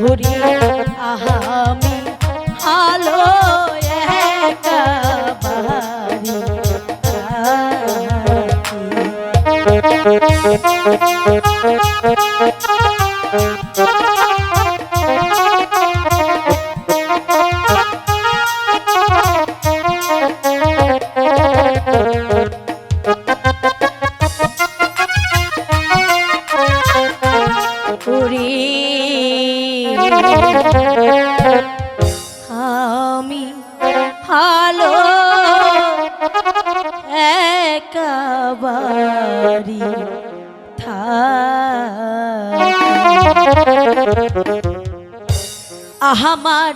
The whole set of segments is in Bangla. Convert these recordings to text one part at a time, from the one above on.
হরি আহামি আলো একা বাহারি আমি ভালো একাবারি থা আমার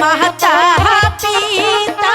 মাতা পিতা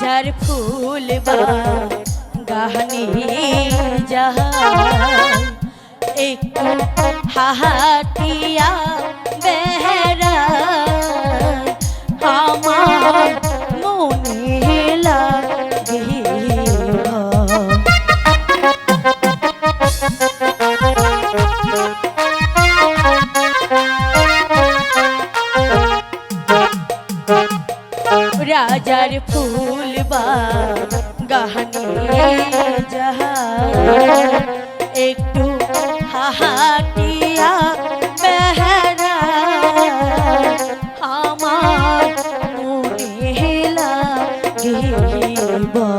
हज़ार फूल गहनी जहा एक हाथिया बहरा हमार রাজার ফুল বা গাহনে যাহা একটু হাহাটিয়া বেহরা। আমার মনে লাগিবা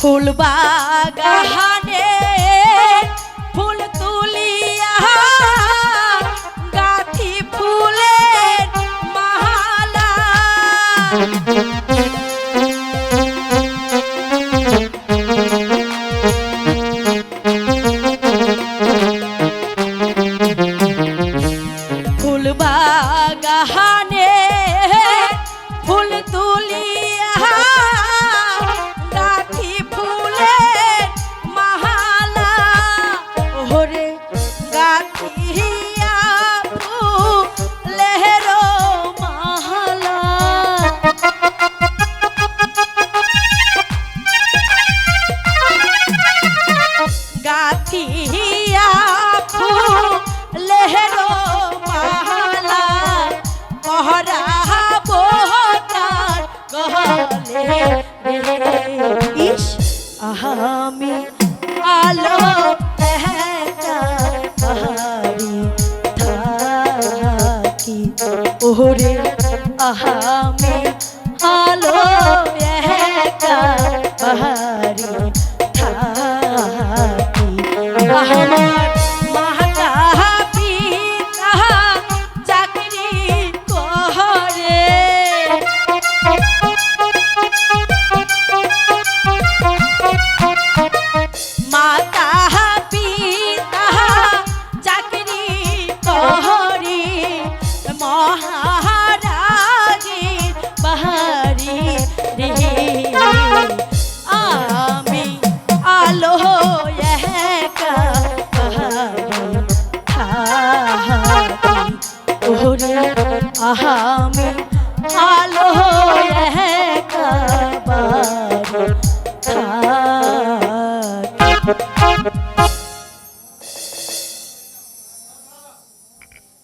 ফুল ফুল Yaha. ওরে আহামি আলো একা ওরে আহামি আলো